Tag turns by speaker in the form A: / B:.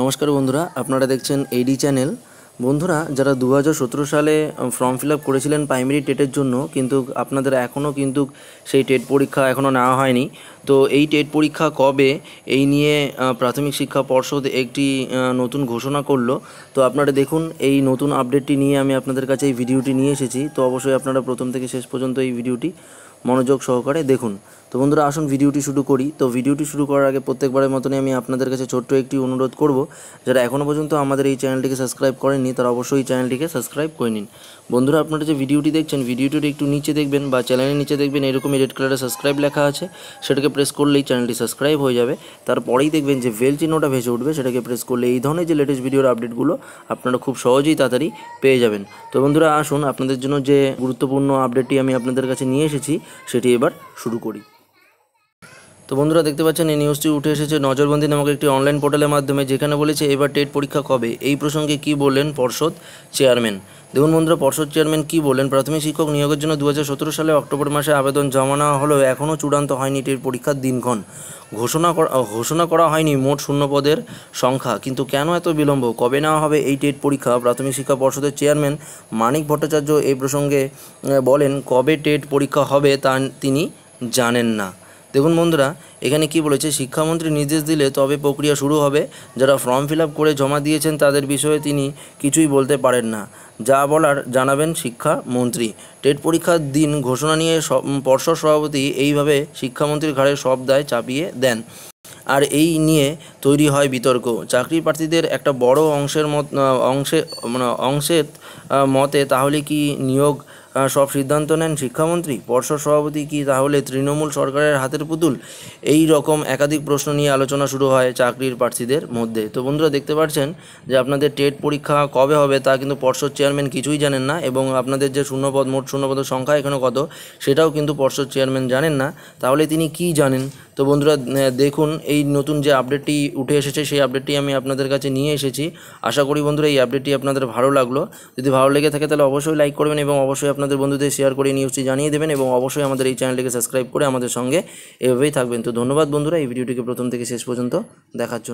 A: নমস্কার বন্ধুরা, আপনারা দেখছেন এইডি চ্যানেল বন্ধুরা, যারা দু হাজার সতেরো সালে ফর্ম ফিল আপ করেছিলেন প্রাইমারি টেটের জন্য, কিন্তু আপনাদের এখনও কিন্তু সেই টেট পরীক্ষা এখনও নেওয়া হয়নি। তো এই টেট পরীক্ষা কবে, এই নিয়ে প্রাথমিক শিক্ষা পর্ষদ একটি নতুন ঘোষণা করল। তো আপনারা দেখুন, এই নতুন আপডেটটি নিয়ে আমি আপনাদের কাছে এই ভিডিওটি নিয়ে এসেছি। তো অবশ্যই আপনারা প্রথম থেকে শেষ পর্যন্ত এই ভিডিওটি মনোযোগ সহকারে দেখুন। তো বন্ধুরা, আসুন ভিডিওটি শুরু করি। তো ভিডিওটি শুরু করার আগে প্রত্যেকবারের মতনই আমি আপনাদের কাছে ছোট্ট একটি অনুরোধ করব, যারা এখনও পর্যন্ত আমাদের এই চ্যানেলটিকে সাবস্ক্রাইব করেননি, তারা অবশ্যই এই চ্যানেলটিকে সাবস্ক্রাইব করে নিন। বন্ধুরা, আপনারা যে ভিডিওটি দেখছেন, ভিডিওটির একটু নিচে দেখবেন বা চ্যানেলের নিচে দেখবেন, এরকমই রেড কালারে সাবস্ক্রাইব লেখা আছে। সেটাকে প্রেস করলেই চ্যানেলটি সাবস্ক্রাইব হয়ে যাবে। তারপরেই দেখবেন যে বেল চিহ্নটা ভেসে উঠবে, সেটাকে প্রেস করলে এই ধরনের যে লেটেস্ট ভিডিওর আপডেটগুলো আপনারা খুব সহজেই তাড়াতাড়ি পেয়ে যাবেন। তো বন্ধুরা, আসুন আপনাদের জন্য যে গুরুত্বপূর্ণ আপডেটটি আমি আপনাদের কাছে নিয়ে এসেছি, সেটি এবার শুরু করি। তো বন্ধুরা দেখতে পাচ্ছেন, এই নিউজটি উঠে এসেছে। নজরবন্দি নামক একটি অনলাইন পোর্টালের মাধ্যমে, যেখানে বলেছে, এবার টেট পরীক্ষা কবে? এই প্রসঙ্গে কি বললেন পর্ষদ চেয়ারম্যান দেখুন বন্ধুরা, পর্ষদ চেয়ারম্যান কি বললেন? প্রাথমিক শিক্ষক নিয়োগের জন্য দুহাজার সতেরো সালে অক্টোবর মাসে আবেদন জমা নেওয়া হলেও এখনও চূড়ান্ত হয়নি টেট পরীক্ষার দিনক্ষণ। ঘোষণা করা ঘোষণা করা হয়নি মোট শূন্য পদের সংখ্যা। কিন্তু কেন এত বিলম্ব? কবে নেওয়া হবে এই টেট পরীক্ষা? প্রাথমিক শিক্ষা পর্ষদের চেয়ারম্যান মানিক ভট্টাচার্য এই প্রসঙ্গে বলেন, কবে টেট পরীক্ষা হবে তা তিনি জানেন না। দেখুন বন্ধুরা, এখানে কি বলেছে? শিক্ষামন্ত্রী নির্দেশ দিলে তবে প্রক্রিয়া শুরু হবে। যারা ফর্ম ফিল করে জমা দিয়েছেন, তাদের বিষয়ে তিনি কিছুই বলতে পারেন না। যা বলার জানাবেন শিক্ষামন্ত্রী। টেট পরীক্ষার দিন ঘোষণা নিয়ে পর্ষদ সভাপতি এইভাবে শিক্ষামন্ত্রীর ঘাড়ে সব দায় চাপিয়ে দেন। আর এই নিয়ে তৈরি হয় বিতর্ক। চাকরি প্রার্থীদের একটা বড় অংশের মত অংশে মানে অংশের মতে তাহলে কি নিয়োগ সব সিদ্ধান্ত নেন শিক্ষামন্ত্রী। পর্ষদ সভাপতি কি তাহলে তৃণমূল সরকারের হাতের পুতুল? এই রকম একাধিক প্রশ্ন নিয়ে আলোচনা শুরু হয় চাকরির প্রার্থীদের মধ্যে। তো বন্ধুরা, দেখতে পাচ্ছেন যে আপনাদের টেট পরীক্ষা কবে হবে তা কিন্তু পর্ষদ চেয়ারম্যান কিছুই জানেন না এবং আপনাদের যে শূন্যপদ, মোট শূন্যপদের সংখ্যা এখানে কত সেটাও কিন্তু পর্ষদ চেয়ারম্যান জানেন না। তাহলে তিনি কি জানেন? তো বন্ধুরা দেখুন, এই নতুন যে আপডেটটি উঠে এসেছে, সেই আপডেটটি আমি আপনাদের কাছে নিয়ে এসেছি। আশা করি বন্ধুরা, এই আপডেটটি আপনাদের ভালো লাগল। যদি ভালো লেগে থাকে, তাহলে অবশ্যই লাইক করবেন এবং অবশ্যই আপনাদের বন্ধুদের শেয়ার করে নিউজটি জানিয়ে দেবেন এবং অবশ্যই আমাদের এই চ্যানেলটিকে সাবস্ক্রাইব করে আমাদের সঙ্গে এভাবেই থাকবেন। তো ধন্যবাদ বন্ধুরা, এই ভিডিওটিকে প্রথম থেকে শেষ পর্যন্ত দেখার জন্য।